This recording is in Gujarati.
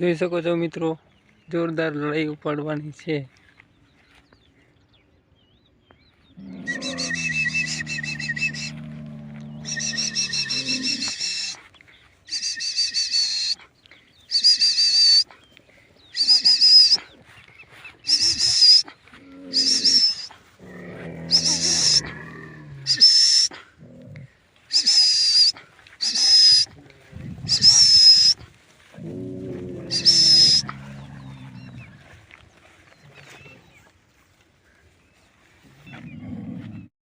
જોઈ શકો છો મિત્રો જોરદાર લડાઈ ઉપાડવાની છે.